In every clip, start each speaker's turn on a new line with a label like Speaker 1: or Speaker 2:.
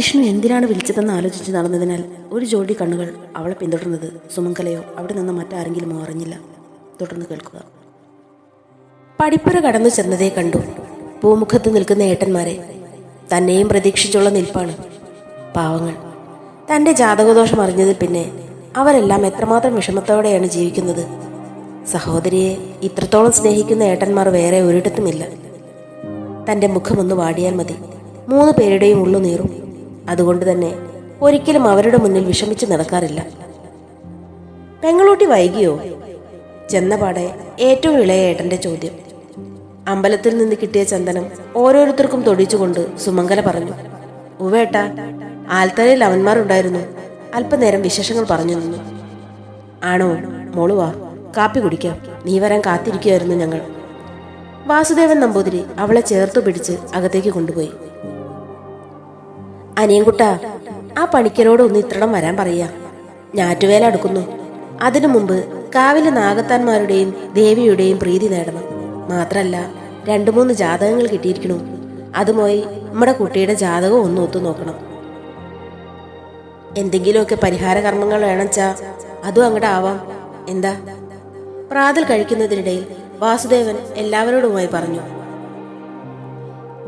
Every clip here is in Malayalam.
Speaker 1: ജിഷ്ണു എന്തിനാണ് വിളിച്ചതെന്ന് ആലോചിച്ച് നടന്നതിനാൽ ഒരു ജോഡി കണ്ണുകൾ അവളെ പിന്തുടർന്നത് സുമംഗലയോ അവിടെ നിന്ന് മറ്റാരെങ്കിലുമോ അറിഞ്ഞില്ല. തുടർന്ന് കേൾക്കുക. പടിപ്പുര കടന്നു ചെന്നതേ കണ്ടു. പൂമുഖത്ത് നിൽക്കുന്ന ഏട്ടന്മാരെ. തന്നെയും പ്രതീക്ഷിച്ചുള്ള നിൽപ്പാണ്. പാവങ്ങൾ. തന്റെ ജാതകദോഷം അറിഞ്ഞതിൽ പിന്നെ അവരെല്ലാം എത്രമാത്രം വിഷമത്തോടെയാണ് ജീവിക്കുന്നത്. സഹോദരിയെ ഇത്രത്തോളം സ്നേഹിക്കുന്ന ഏട്ടന്മാർ വേറെ ഒരിടത്തുമില്ല. തന്റെ മുഖമൊന്ന് വാടിയാൽ മതി. മൂന്ന് പേരുടെയും ഉള്ളു നീറും. അതുകൊണ്ട് തന്നെ ഒരിക്കലും അവരുടെ മുന്നിൽ വിഷമിച്ച് നടക്കാറില്ല. പെങ്ങളൂട്ടി വൈകിയോ? ചെന്നപാടെ ഏറ്റവും ഇളയ ഏട്ടന്റെ ചോദ്യം. അമ്പലത്തിൽ നിന്ന് കിട്ടിയ ചന്ദനം ഓരോരുത്തർക്കും തൊടിച്ചുകൊണ്ട് സുമംഗല പറഞ്ഞു. ഉവേട്ട ആൽത്തലയിൽ അവന്മാരുണ്ടായിരുന്നു. അല്പനേരം വിശേഷങ്ങൾ പറഞ്ഞു നിന്നു. ആണോ മോൾ വാ കാപ്പി കുടിക്കാം. നീ വരാൻ കാത്തിരിക്കുകയായിരുന്നു ഞങ്ങൾ. വാസുദേവൻ നമ്പൂതിരി അവളെ ചേർത്തു പിടിച്ച് അകത്തേക്ക് കൊണ്ടുപോയി. അനിയൻകുട്ട ആ പണിക്കരോട് ഒന്ന് ഇത്രണം വരാൻ പറയാ. ഞാറ്റുവേല അടുക്കുന്നു. അതിനു മുമ്പ് കാവിലെ നാഗത്താന്മാരുടെയും ദേവിയുടെയും പ്രീതി നേടണം. മാത്രല്ല രണ്ടു മൂന്ന് ജാതകങ്ങൾ കിട്ടിയിരിക്കണു. അതുമായി നമ്മുടെ കുട്ടിയുടെ ജാതകം ഒന്ന് ഒത്തു നോക്കണം. എന്തെങ്കിലുമൊക്കെ പരിഹാര കർമ്മങ്ങൾ വേണച്ചാ അതും അങ്ങോട്ട് ആവാം. എന്താ? പ്രാതൽ കഴിക്കുന്നതിനിടയിൽ വാസുദേവൻ എല്ലാവരോടുമായി പറഞ്ഞു.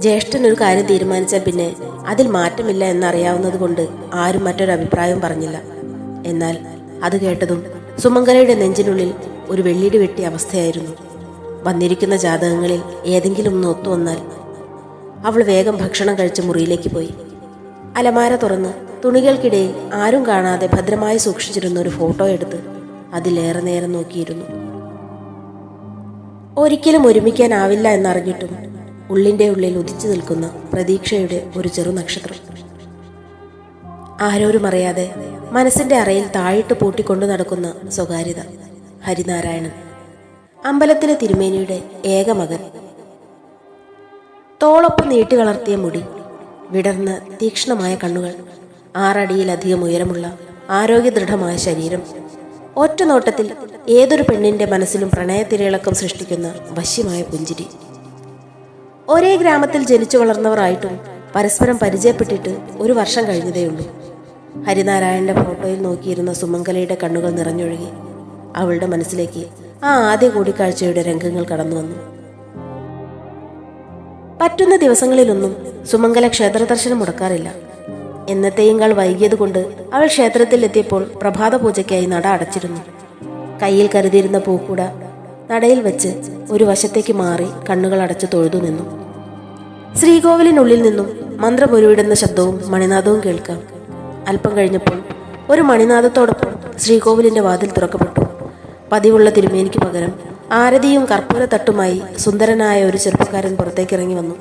Speaker 1: ജ്യേഷ്ഠൻ ഒരു കാര്യം തീരുമാനിച്ചാൽ പിന്നെ അതിൽ മാറ്റമില്ല എന്നറിയാവുന്നത് കൊണ്ട് ആരും മറ്റൊരു അഭിപ്രായവും പറഞ്ഞില്ല. എന്നാൽ അത് കേട്ടതും സുമംഗലയുടെ നെഞ്ചിനുള്ളിൽ ഒരു വെള്ളിടി വെട്ടിയ അവസ്ഥയായിരുന്നു. വന്നിരിക്കുന്ന ജാതകങ്ങളിൽ ഏതെങ്കിലും ഒന്ന് ഒത്തുവന്നാൽ അവൾ വേഗം ഭക്ഷണം കഴിച്ച് മുറിയിലേക്ക് പോയി. അലമാര തുറന്ന് തുണികൾക്കിടയിൽ ആരും കാണാതെ ഭദ്രമായി സൂക്ഷിച്ചിരുന്ന ഒരു ഫോട്ടോ എടുത്ത് അതിലേറെ നേരം നോക്കിയിരുന്നു. ഒരിക്കലും ഒരുമിക്കാനാവില്ല എന്നറിഞ്ഞിട്ടും ഉള്ളിന്റെ ഉള്ളിൽ ഉദിച്ചു നിൽക്കുന്ന പ്രതീക്ഷയുടെ ഒരു ചെറു നക്ഷത്രം. ആരോരും അറിയാതെ മനസ്സിന്റെ അറയിൽ താഴിട്ട് പൂട്ടിക്കൊണ്ടു നടക്കുന്ന സ്വകാര്യത ഹരിനാരായണൻ. അമ്പലത്തിലെ തിരുമേനിയുടെ ഏക മകൻ. തോളൊപ്പം നീട്ടി വളർത്തിയ മുടി വിടർന്ന തീക്ഷ്ണമായ കണ്ണുകൾ ആറടിയിലധികം ഉയരമുള്ള ആരോഗ്യദൃഢമായ ശരീരം ഒറ്റനോട്ടത്തിൽ ഏതൊരു പെണ്ണിന്റെ മനസ്സിലും പ്രണയത്തിരയിളക്കം സൃഷ്ടിക്കുന്ന വശ്യമായ പുഞ്ചിരി. ഒരേ ഗ്രാമത്തിൽ ജനിച്ചു വളർന്നവരായിട്ടും പരസ്പരം പരിചയപ്പെട്ടിട്ട് ഒരു വർഷം കഴിഞ്ഞതേയുള്ളൂ. ഹരിനാരായണന്റെ ഫോട്ടോയിൽ നോക്കിയിരുന്ന സുമംഗലയുടെ കണ്ണുകൾ നിറഞ്ഞൊഴുകി അവളുടെ മനസ്സിലേക്ക് ആ ആദ്യ കൂടിക്കാഴ്ചയുടെ രംഗങ്ങൾ കടന്നു വന്നു. പറ്റുന്ന ദിവസങ്ങളിലൊന്നും സുമംഗല ക്ഷേത്ര ദർശനം മുടക്കാറില്ല. എന്നത്തെയുങ്കാൾ വൈകിയതുകൊണ്ട് അവൾ ക്ഷേത്രത്തിൽ എത്തിയപ്പോൾ പ്രഭാത പൂജയ്ക്കായി നട അടച്ചിരുന്നു. കയ്യിൽ കരുതിയിരുന്ന പൂക്കൂട നടയിൽ വെച്ച് ഒരു വശത്തേക്ക് മാറി കണ്ണുകൾ അടച്ചു തൊഴുതു നിന്നു. ശ്രീകോവിലിനുള്ളിൽ നിന്നും മന്ത്രമുരുവിടുന്ന ശബ്ദവും മണിനാദവും കേൾക്കാം. അല്പം കഴിഞ്ഞപ്പോൾ ഒരു മണിനാദത്തോടൊപ്പം ശ്രീകോവിലിന്റെ വാതിൽ തുറക്കപ്പെട്ടു. പതിവുള്ള തിരുമേനിക്ക് പകരം ആരതിയും കർപ്പൂര തട്ടുമായി സുന്ദരനായ ഒരു ചെറുപ്പക്കാരൻ പുറത്തേക്ക് ഇറങ്ങി വന്നു.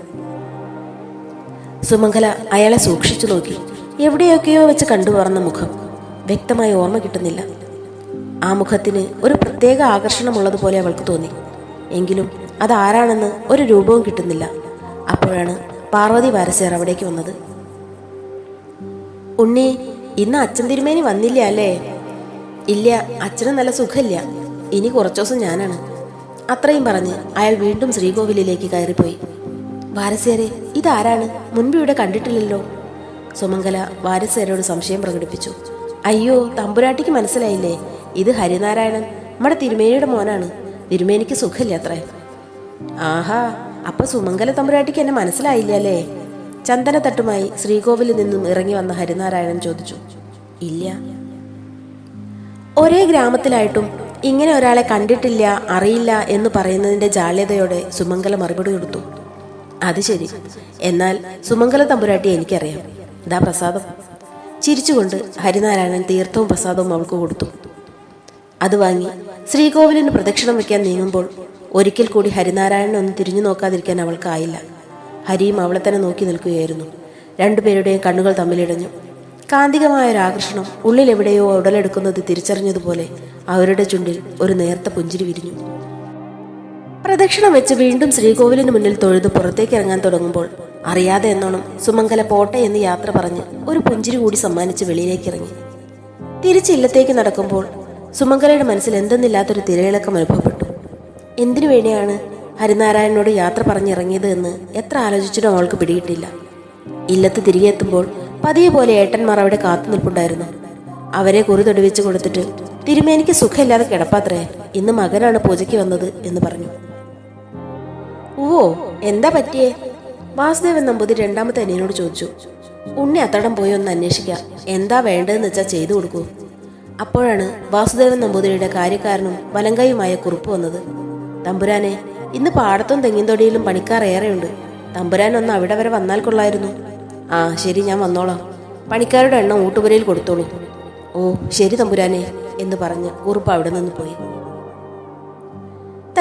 Speaker 1: സുമംഗല അയാളെ സൂക്ഷിച്ചു നോക്കി. എവിടെയൊക്കെയോ വെച്ച് കണ്ടു പറഞ്ഞ മുഖം. വ്യക്തമായി ഓർമ്മ കിട്ടുന്നില്ല. ആ മുഖത്തിന് ഒരു പ്രത്യേക ആകർഷണമുള്ളതുപോലെ അവൾക്ക് തോന്നി. എങ്കിലും അതാരാണെന്ന് ഒരു രൂപവും കിട്ടുന്നില്ല. അപ്പോഴാണ് പാർവതി വാരസേർ അവിടേക്ക് വന്നത്. ഉണ്ണി ഇന്ന് അച്ഛൻ തിരുമേനി വന്നില്ല അല്ലേ? ഇല്ല അച്ഛന് നല്ല സുഖമില്ല. ഇനി കുറച്ചു ദിവസം ഞാനാണ്. അത്രയും പറഞ്ഞ് അയാൾ വീണ്ടും ശ്രീകോവിലിലേക്ക് കയറിപ്പോയി. വാരസേരെ ഇതാരാണ്? മുൻപ് ഇവിടെ കണ്ടിട്ടില്ലല്ലോ. സുമംഗല വാരസേരോട് സംശയം പ്രകടിപ്പിച്ചു. അയ്യോ തമ്പുരാട്ടിക്ക് മനസ്സിലായില്ലേ? ഇത് ഹരിനാരായണൻ. നമ്മുടെ തിരുമേനിയുടെ മോനാണ്. തിരുമേനിക്ക് സുഖമില്ല അത്രേ. ആഹാ അപ്പൊ സുമംഗല തമ്പുരാട്ടിക്ക് എന്നെ മനസ്സിലായില്ല അല്ലേ ചന്ദനത്തട്ടുമായി ശ്രീകോവിലിൽ നിന്നും ഇറങ്ങി വന്ന ഹരിനാരായണൻ ചോദിച്ചു ഇല്ല. ഒരേ ഗ്രാമത്തിലായിട്ടും ഇങ്ങനെ ഒരാളെ കണ്ടിട്ടില്ല അറിയില്ല എന്ന് പറയുന്നതിന്റെ ജാള്യതയോടെ സുമംഗല മറുപടി കൊടുത്തു. അത് ശരി. എന്നാൽ സുമംഗല തമ്പുരാട്ടി എനിക്കറിയാം. ഇതാ പ്രസാദം. ചിരിച്ചുകൊണ്ട് ഹരിനാരായണൻ തീർത്ഥവും പ്രസാദവും അവൾക്ക് കൊടുത്തു. അത് വാങ്ങി ശ്രീകോവിലിന് പ്രദക്ഷിണം വയ്ക്കാൻ നീങ്ങുമ്പോൾ ഒരിക്കൽ കൂടി ഹരിനാരായണൻ ഒന്ന് തിരിഞ്ഞു നോക്കാതിരിക്കാൻ അവൾക്കായില്ല ഹരിയും അവളെ തന്നെ നോക്കി നിൽക്കുകയായിരുന്നു. രണ്ടുപേരുടെയും കണ്ണുകൾ തമ്മിലിടഞ്ഞു. കാന്തികമായ ഒരു ആകർഷണം ഉള്ളിൽ എവിടെയോ ഉടലെടുക്കുന്നത് തിരിച്ചറിഞ്ഞതുപോലെ അവരുടെ ചുണ്ടിൽ ഒരു നേർത്ത പുഞ്ചിരി വിരിഞ്ഞു. പ്രദക്ഷിണം വെച്ച് വീണ്ടും ശ്രീകോവിലിന് മുന്നിൽ തൊഴുത് പുറത്തേക്ക് ഇറങ്ങാൻ തുടങ്ങുമ്പോൾ അറിയാതെ എന്നോണം സുമംഗല പോട്ടെ എന്ന് യാത്ര പറഞ്ഞ് ഒരു പുഞ്ചിരി കൂടി സമ്മാനിച്ച് വെളിയിലേക്ക് ഇറങ്ങി. തിരിച്ച് ഇല്ലത്തേക്ക് നടക്കുമ്പോൾ സുമംഗലയുടെ മനസ്സിൽ എന്തെന്നില്ലാത്തൊരു തിരയിളക്കം അനുഭവപ്പെട്ടു. എന്തിനു വേണ്ടിയാണ് ഹരിനാരായണനോട് യാത്ര പറഞ്ഞിറങ്ങിയത് എന്ന് എത്ര ആലോചിച്ചിട്ടും അവൾക്ക് പിടികിട്ടില്ല. ഇല്ലത്ത് തിരികെ എത്തുമ്പോൾ പതിയെ പോലെ ഏട്ടന്മാർ അവിടെ കാത്തു നിൽപ്പുണ്ടായിരുന്നു. അവരെ കുറി തൊടുവിച്ച് കൊടുത്തിട്ട് തിരുമേനിക്ക് സുഖമില്ലാതെ കിടപ്പാത്രേ ഇന്ന് മകനാണ് പൂജയ്ക്ക് വന്നത് എന്ന് പറഞ്ഞു. ഓ എന്താ പറ്റിയേ? വാസുദേവൻ നമ്പൂതിരി രണ്ടാമത്തെ അനിയനോട് ചോദിച്ചു. ഉണ്ണി അത്തടം പോയി ഒന്ന് അന്വേഷിക്കാം. എന്താ വേണ്ടതെന്ന് വെച്ചാൽ ചെയ്തു കൊടുക്കൂ. അപ്പോഴാണ് വാസുദേവൻ നമ്പൂതിരിയുടെ കാര്യക്കാരനും വലങ്കയുമായ കുറിപ്പ് വന്നത്. തമ്പുരാനെ ഇന്ന് പാടത്തും തെങ്ങിൻതൊടിയിലും പണിക്കാർ ഏറെയുണ്ട്. തമ്പുരാൻ ഒന്ന് അവിടെ വരെ വന്നാൽ കൊള്ളായിരുന്നു. ആ ശരി ഞാൻ വന്നോളാം. പണിക്കാരുടെ എണ്ണം ഊട്ടുപുരയിൽ കൊടുത്തോളൂ. ഓ ശരി തമ്പുരാനെ എന്ന് പറഞ്ഞ് കുറുപ്പ് അവിടെ നിന്ന് പോയി.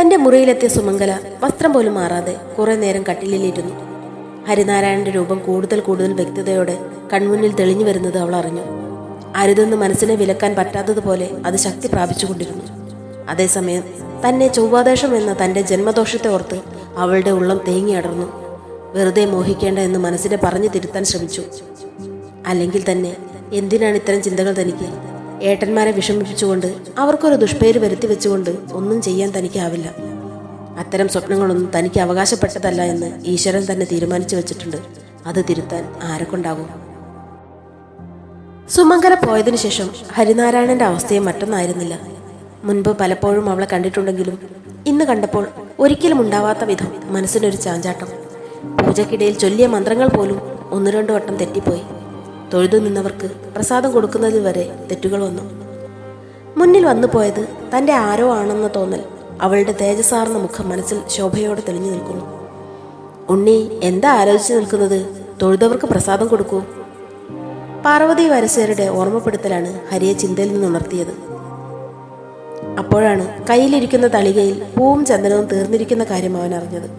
Speaker 1: തന്റെ മുറിയിലെത്തിയ സുമംഗല വസ്ത്രം പോലും മാറാതെ കുറെ നേരം കട്ടിലിലിരുന്നു. ഹരിനാരായണന്റെ രൂപം കൂടുതൽ കൂടുതൽ വ്യക്തതയോടെ കൺമുന്നിൽ തെളിഞ്ഞു വരുന്നത് അവൾ അറിഞ്ഞു. അരുതെന്ന് മനസ്സിനെ വിലക്കാൻ പറ്റാത്തതുപോലെ അത് ശക്തി പ്രാപിച്ചുകൊണ്ടിരുന്നു. അതേസമയം തന്നെ ചൊവ്വാദേശം എന്ന തന്റെ ജന്മദോഷത്തെ ഓർത്ത് അവളുടെ ഉള്ളം തേങ്ങിയടർന്നു വെറുതെ മോഹിക്കേണ്ട എന്ന് മനസ്സിനെ പറഞ്ഞു തിരുത്താൻ ശ്രമിച്ചു. അല്ലെങ്കിൽ തന്നെ എന്തിനാണ് ഇത്തരം ചിന്തകൾ തനിക്ക്? ഏട്ടന്മാരെ വിഷമിപ്പിച്ചുകൊണ്ട് അവർക്കൊരു ദുഷ്പേര് വരുത്തി വെച്ചുകൊണ്ട് ഒന്നും ചെയ്യാൻ തനിക്കാവില്ല. അത്തരം സ്വപ്നങ്ങളൊന്നും തനിക്ക് അവകാശപ്പെട്ടതല്ല എന്ന് ഈശ്വരൻ തന്നെ തീരുമാനിച്ചു വെച്ചിട്ടുണ്ട്. അത് തിരുത്താൻ ആരെക്കൊണ്ടാകും സുമംഗല പോയതിനു ശേഷം ഹരിനാരായണന്റെ അവസ്ഥയും മറ്റൊന്നായിരുന്നില്ല. മുൻപ് പലപ്പോഴും അവളെ കണ്ടിട്ടുണ്ടെങ്കിലും ഇന്ന് കണ്ടപ്പോൾ ഒരിക്കലും ഉണ്ടാവാത്ത വിധം മനസ്സിനൊരു ചാഞ്ചാട്ടം. പൂജക്കിടയിൽ ചൊല്ലിയ മന്ത്രങ്ങൾ പോലും ഒന്ന് രണ്ടു വട്ടം തെറ്റിപ്പോയി. തൊഴുതു നിന്നവർക്ക് പ്രസാദം കൊടുക്കുന്നതിൽ വരെ തെറ്റുകൾ വന്നു. മുന്നിൽ വന്നു പോയത് തന്റെ ആരോ ആണെന്ന തോന്നൽ അവളുടെ തേജസാർന്ന മുഖം മനസ്സിൽ ശോഭയോടെ തെളിഞ്ഞു നിൽക്കുന്നു. ഉണ്ണി എന്താ ആലോചിച്ച് നിൽക്കുന്നത്? തൊഴുതവർക്ക് പ്രസാദം കൊടുക്കൂ. പാർവതി വരസേരുടെ ഓർമ്മപ്പെടുത്തലാണ് ഹരിയെ ചിന്തയിൽ നിന്ന് ഉണർത്തിയത്. അപ്പോഴാണ് കയ്യിലിരിക്കുന്ന തളികയിൽ പൂവും ചന്ദനവും തീർന്നിരിക്കുന്ന കാര്യം അവൻ അറിഞ്ഞത്.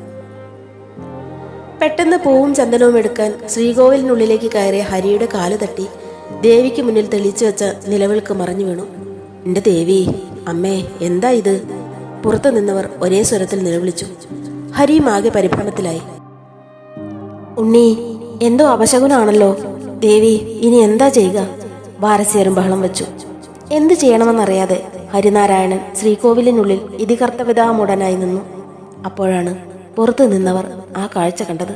Speaker 1: പെട്ടെന്ന് പൂവും ചന്ദനവും എടുക്കാൻ ശ്രീകോവിലിനുള്ളിലേക്ക് കയറിയ ഹരിയുടെ കാൽ തട്ടി ദേവിക്ക് മുന്നിൽ തെളിച്ചു വെച്ച നിലവിൾക്ക് മറിഞ്ഞു വീണു. എന്റെ ദേവി അമ്മേ എന്താ ഇത്? പുറത്തു നിന്നവർ ഒരേ സ്വരത്തിൽ നിലവിളിച്ചു. ഹരിയും ആകെ പരിഭ്രമത്തിലായി. ഉണ്ണി എന്തോ അപശകുനാണല്ലോ. ദേവി ഇനി എന്താ ചെയ്യുക? വാരസ്യരും ബഹളം വെച്ചു. എന്ത് ചെയ്യണമെന്നറിയാതെ ഹരിനാരായണൻ ശ്രീകോവിലിനുള്ളിൽ ഇതികർത്തവിതാമുടനായി നിന്നു. അപ്പോഴാണ് പുറത്തു നിന്നവർ ആ കാഴ്ച കണ്ടത്.